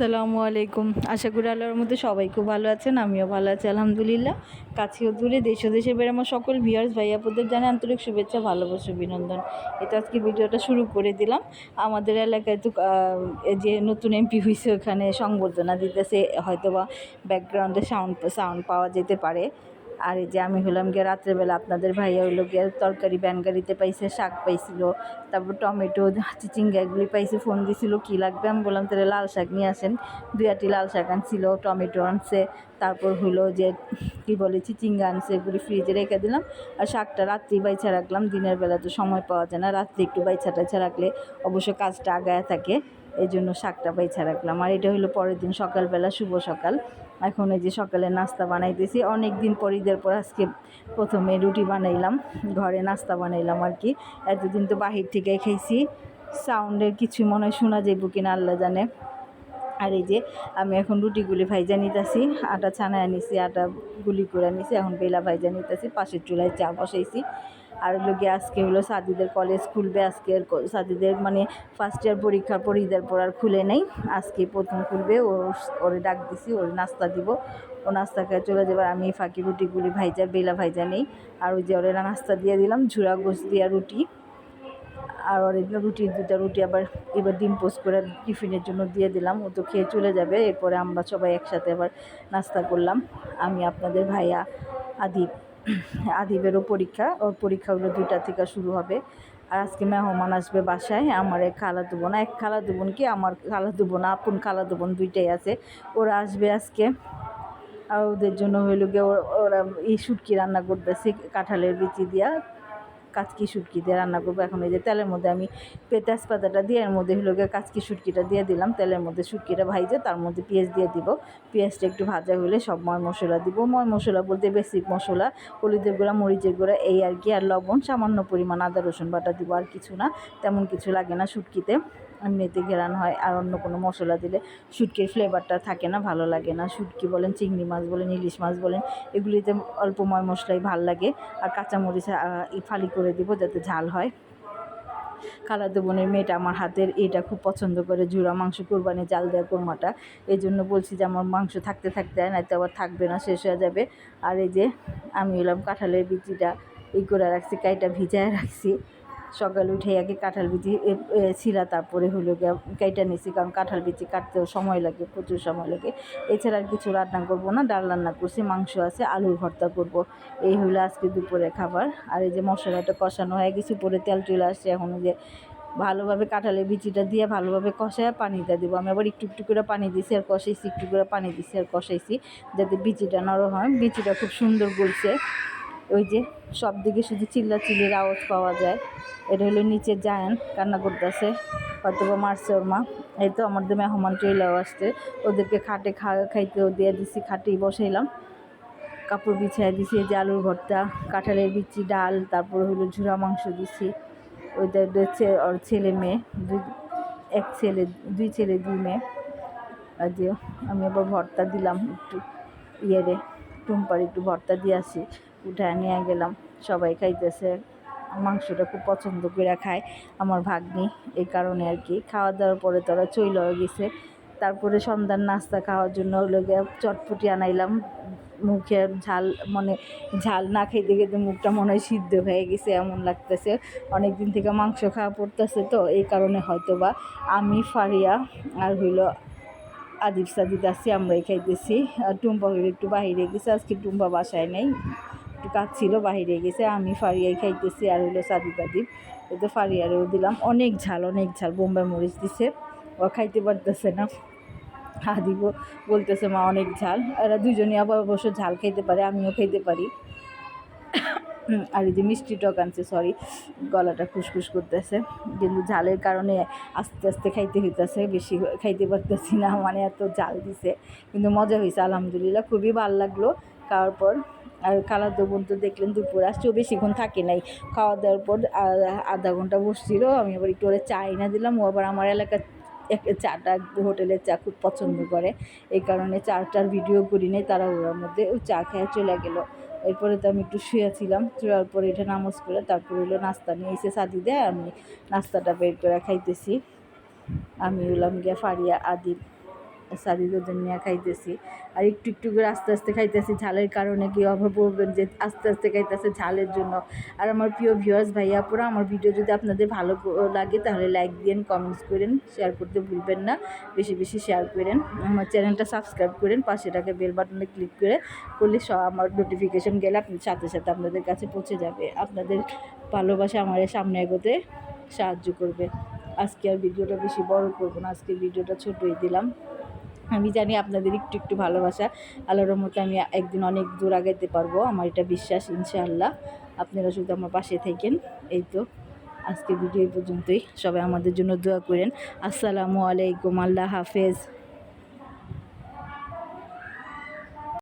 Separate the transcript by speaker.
Speaker 1: আসসালামু আলাইকুম। আশা করি আল্লাহর মধ্যে সবাই খুব ভালো আছেন, আমিও ভালো আছি, আলহামদুলিল্লাহ। কাছেও দূরে, দেশ, দেশে বের আমার সকল ভিউয়ার্স ভাইয়াপুদের জানে আন্তরিক শুভেচ্ছা, ভালোবাসা, অভিনন্দন। এটা আজকে ভিডিওটা শুরু করে দিলাম। আমাদের এলাকায় তো যে নতুন এমপি হয়েছে ওখানে সংবর্ধনা দিতেছে হয়তো বা ব্যাকগ্রাউন্ডে সাউন্ড সাউন্ড পাওয়া যেতে পারে। আর এই যে আমি হলাম গিয়ে রাত্রেবেলা আপনাদের ভাইয়া হইল গিয়ে তরকারি ব্যান গাড়িতে পাইছে, শাক পাইছিল, তারপর টমেটো চিচিঙ্গা এগুলি পাইছে, ফোন দিছিল, কী লাগবে? আমি বললাম, তাহলে লাল শাক নিয়ে আসেন। দুই আটি লাল শাক আনছিল, টমেটো আনছে, তারপর হলো যে, কী বলে, চিচিঙ্গা আনছে, এগুলি ফ্রিজে রেখে দিলাম। আর শাকটা রাত্রি বাইছা রাখলাম, দিনের বেলা তো সময় পাওয়া যায় না, রাত্রি একটু বাইছা টাইছা রাখলে অবশ্য কাজটা আগায় থাকে এই জন্য শাকটা বাইছা রাখলাম। আর এটা হলো পরের দিন সকালবেলা, শুভ সকাল। এখন এই যে সকালে নাস্তা বানাইতেছি। অনেক দিন পর ঈদের পর আজকে প্রথমে রুটি বানাইলাম, ঘরে নাস্তা বানাইলাম আর কি। এতদিন তো বাহির থেকেই খাইছি। সাউন্ডের কিছু মনে হয় শোনা যাইব কিনা আল্লাহ জানে। আর এই যে আমি এখন রুটিগুলি ভাইজা নিতেছি, আটা ছানায় নিছি আটা গুলি করে নিছি এখন বেলা ভাইজা নিতেছি, পাশের চুলায় চা বসাইছি। আর হলো গিয়ে আজকে হলো সাদিদের কলেজ খুলবে, আজকে সাদিদের মানে ফার্স্ট ইয়ার পরীক্ষার পর ঈদের পর আর খুলে নেই। আজকে প্রথম খুলবে, ও ওরে ডাক দিছি, ওর নাস্তা দিব। ও নাস্তা খেয়ে চলে যাবে, আর আমি ফাঁকি রুটিগুলি ভাইজা, বেলা ভাইজা নেই। আর ওই যে ওরে নাস্তা দিয়ে দিলাম ঝুরা গোস দিয়া রুটি। আর ওর রুটি দুটা রুটি আবার এবার ডিম পোস্ট করে টিফিনের জন্য দিয়ে দিলাম। ও তো খেয়ে চলে যাবে, এরপরে আমরা সবাই একসাথে আবার নাস্তা করলাম। আমি আপনাদের ভাইয়া আদিব। আদিবেরও পরীক্ষা, ওর পরীক্ষাগুলো দুইটা থেকে শুরু হবে। আর আজকে মেহমান আসবে বাসায়, আমার এক খালা দেবো না এক খালা দুবোন কি আমার খালা দেবো না আপন খালা দুবোন দুইটাই আছে। ওরা আসবে আজকে। আর ওদের জন্য হইল গিয়ে ওরা- ওরা এই শুটকি রান্না সে কাঁঠালের বিচি দিয়া। কাচকি শুটকি দিয়ে রান্না করব। এখন এই যে তেলের মধ্যে আমি পেঁয়াজ পাতাটা দিয়ে, এর মধ্যে হলো গিয়ে কাচকি শুটকিটা দিয়ে দিলাম। তেলের মধ্যে শুটকিটা ভাইজে তার মধ্যে পেঁয়াজ দিয়ে দিব। পেঁয়াজটা একটু ভাজা হলে সব ময় মশলা দিব। ময় মশলা বলতে বেসিক মশলা, হলুদের গুঁড়া, মরিচের গুঁড়া, এই আর কি। আর লবণ, সামান্য পরিমাণ আদা, রসুন বাটা দিব। আর কিছু না, তেমন কিছু লাগে না শুটকিতে। এমনিতে ঘেরান হয় আর অন্য কোনো মশলা দিলে শুটকির ফ্লেভারটা থাকে না, ভালো লাগে না। শুটকি বলেন, চিংড়ি মাছ বলেন, ইলিশ মাছ বলেন, এগুলিতে অল্প ময় মশলাই ভালো লাগে। আর কাঁচামরিচ ফালি করে দিব যাতে ঝাল হয়। খালাতো বোনের মেয়েটা আমার হাতের, এটা খুব পছন্দ করে জুড়া মাংস কোরবানি জাল দেওয়া কোরমাটা। এই জন্য বলছি যে আমার মাংস থাকতে থাকতে হয় নয়তো আবার থাকবে না, শেষ হয়ে যাবে। আর এই যে আমি এলাম কাঁঠালের বিচিটা ই করে রাখছি, কাইটা ভিজায় রাখছি। সকালে উঠে আগে কাঁঠাল বিচি ছিলা তারপরে হলো গিয়ে কাইটা নিছি, কারণ কাঁঠাল বিচি কাটতেও সময় লাগে, প্রচুর সময় লাগে। এছাড়া আর কিছু রান্না করব না, ডাল রান্না করছি, মাংস আছে, আলুর ভর্তা করব। এই হলো আজকে দুপুরের খাবার। আর এই যে মশলাটা কষানো হয়ে গেছে, উপরে তেল চলে আসছে, এখন যে ভালোভাবে কাঁঠালের বিচিটা দিয়ে ভালোভাবে কষায় পানিটা দেবো। আমি আবার একটু একটু করে পানি দিছি আর কষাইছি, একটু করে পানি দিছি আর কষাইছি, যাতে বিচিটা নরম হয়। বিচিটা খুব সুন্দর গলছে। ওই যে সব দিকে শুধু চিল্লা চিল্লির আওয়াজ পাওয়া যায়। এটা হলো নিচে জায়ান কান্না করতেছে। হয়তো বা মারছে ওর মা। এই তো আমাদের মেহমান চইলাও আসছে। ওদেরকে খাটে খা, খাইতেও দিয়ে দিছি, খাটেই বসাইলাম। কাপড় বিছিয়ে দিছি যে আলুর ভর্তা, কাঁঠালের বিচি, ডাল, তারপর হলো ঝুরা মাংস দিছি। ওইটা হচ্ছে ওর ছেলে মেয়ে, দুই, এক ছেলে, দুই ছেলে, দুই মেয়ে। আর যে আমি আবার ভর্তা দিলাম একটু ইয়েরে, টুম্পার একটু ভর্তা দিয়ে আসি। উঠায় নিয়ে গেলাম। সবাই খাইতেছে। মাংসটা খুব পছন্দ করে খায় আমার ভাগ্নি, এই কারণে আর কি। খাওয়া দাওয়ার পরে তারা চইল গেছে। তারপরে সন্ধ্যার নাস্তা খাওয়ার জন্য গিয়ে চটপটি আনাইলাম। মুখে ঝাল মানে ঝাল না খাইতে খেতে মুখটা মনে হয় সিদ্ধ হয়ে গেছে, এমন লাগতেছে। অনেক দিন থেকে মাংস খাওয়া পড়তেছে তো, এই কারণে হয়তো বা আমি, ফারিয়া আর হইল আদিব সাদিদ আছি, আমরাই খাইতেছি। আর টুম্পা হইল একটু বাহিরে গেছে, আজকে টুম্পা বাসায় নেই। একটু কাজ ছিল বাহিরে গেছে, আমি ফারিয়াই খাইতেছি আর হইল সাদিদ আদিব এই তো ফারিয়ারেও দিলাম, অনেক ঝাল অনেক ঝাল, বোম্বাই মরিচ দিছে। ও খাইতে পারতেছে না। আদিবও বলতেছে, মা, অনেক ঝাল। এরা দুজনই আবার অবশ্য ঝাল খাইতে পারে, আমিও খাইতে পারি। আর এই যে মিষ্টি টক আনছে সরি গলাটা খুসখুস করতেছে। কিন্তু ঝালের কারণে আস্তে আস্তে খাইতে হইতেছে, বেশি খাইতে পারতেছি না মানে এত ঝাল দিছে। কিন্তু মজা হয়েছে আলহামদুলিল্লাহ, খুবই ভালো লাগল। খাওয়ার পর আর কালার দেবন তো দেখলেন দুপুর আসছেও বেশিক্ষণ থাকে নাই। খাওয়া দাওয়ার পর আধা ঘণ্টা বসছিল, আমি আবার একটু ওরে চা এনে দিলাম, ও আবার আমার এলাকার এক চাটা হোটেলের চা খুব পছন্দ করে, এই কারণে চাটার ভিডিও করি নাই তারা ওর মধ্যে ও চা খেয়ে চলে গেল। এরপরে তো আমি একটু শুয়েছিলাম, শুয়ার পরে এটা নামাজ পড়ে তারপরে হলো নাস্তা নিয়ে এসে সাদি দেয়, আমি নাস্তাটা বের করে খাইতেছি। আমি হলাম গিয়া ফারিয়া আদিব সাদিদের নিয়ে খাইতেছি। আর একটু একটু করে আস্তে আস্তে খাইতেছি। ঝালের কারণে কি অভাব বলবেন যে আস্তে আস্তে খাইতেছে ঝালের জন্য। আর আমার প্রিয় ভিউয়ার্স ভাইয়া পুরো আমার ভিডিও যদি আপনাদের ভালো লাগে তাহলে লাইক দিন কমেন্টস করেন শেয়ার করতে ভুলবেন না। বেশি বেশি শেয়ার করেন। আমার চ্যানেলটা সাবস্ক্রাইব করেন, পাশে টাকা বেল বাটনে ক্লিক করে, করলে সব আমার নোটিফিকেশন গেলে আপনি সাথে সাথে আপনাদের কাছে পৌঁছে যাবে। আপনাদের ভালোবাসা আমার সামনে এগোতে সাহায্য করবে। আজকে আর ভিডিওটা বেশি বড় করব না। আজকে ভিডিওটা ছোটোই দিলাম। আমি জানি আপনাদের একটু একটু ভালোবাসা। আল্লাহর মতো আমি একদিন অনেক দূর আগাইতে পারব, আমার এটা বিশ্বাস, ইনশাআল্লাহ। আপনারা শুধু আমার পাশে থাকেন, এই তো। আজকে ভিডিও পর্যন্তই। সবাই আমাদের জন্য দোয়া করেন। আসসালামু আলাইকুম, আল্লাহ হাফেজ।